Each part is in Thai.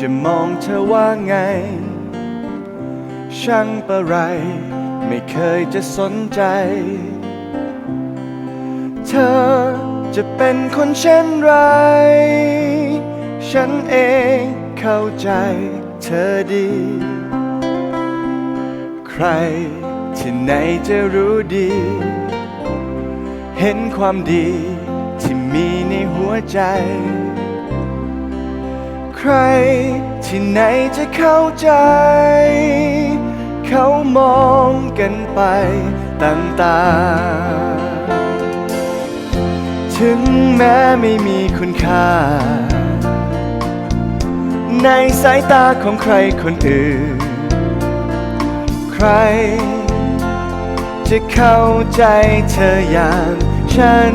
จะมองเธอว่าไง ช่างประไร ไม่เคยจะสนใจ เธอจะเป็นคนเช่นไร ฉันเองเข้าใจเธอดี ใครที่ไหนจะรู้ดี เห็นความดีที่มีในหัวใจ ใคร ที่ไหนจะเข้าใจ เขามองกันไปต่างๆ ถึงแม้ไม่มีคุณค่า ในสายตาของใครคนอื่น ใคร จะเข้าใจเธออย่างฉัน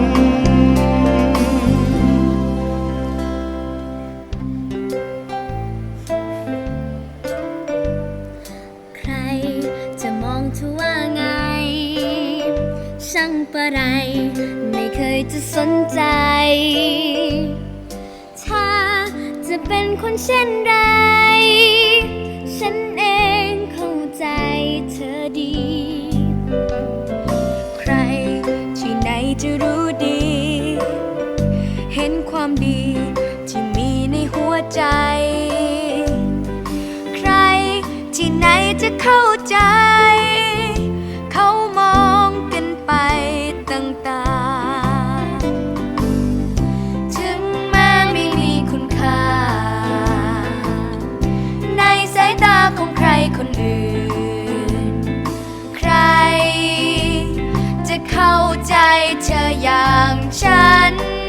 ช่างปะไร ไม่เคยจะสนใจ ถ้าจะเป็นคนเช่นไร ฉันเองเข้าใจเธอดี ใครที่ไหนจะรู้ดี เห็นความดีที่มีในหัวใจ อื่น ใคร จะเข้าใจเธออย่างฉัน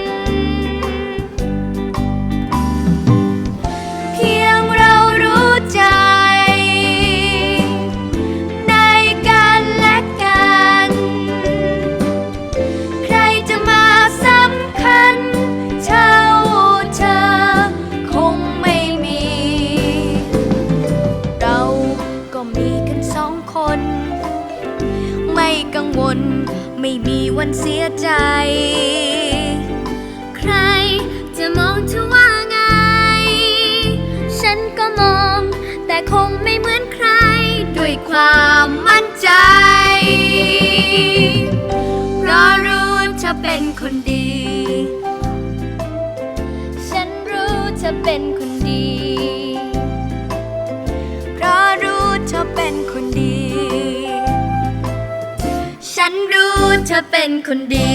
น ไม่มีวันเสียใจ ใครจะมองเธอว่าไง ฉันก็มอง แต่คงไม่เหมือนใคร ด้วยความมั่นใจ เพราะรู้เธอเป็นคนดี ฉันรู้เธอเป็นคนดี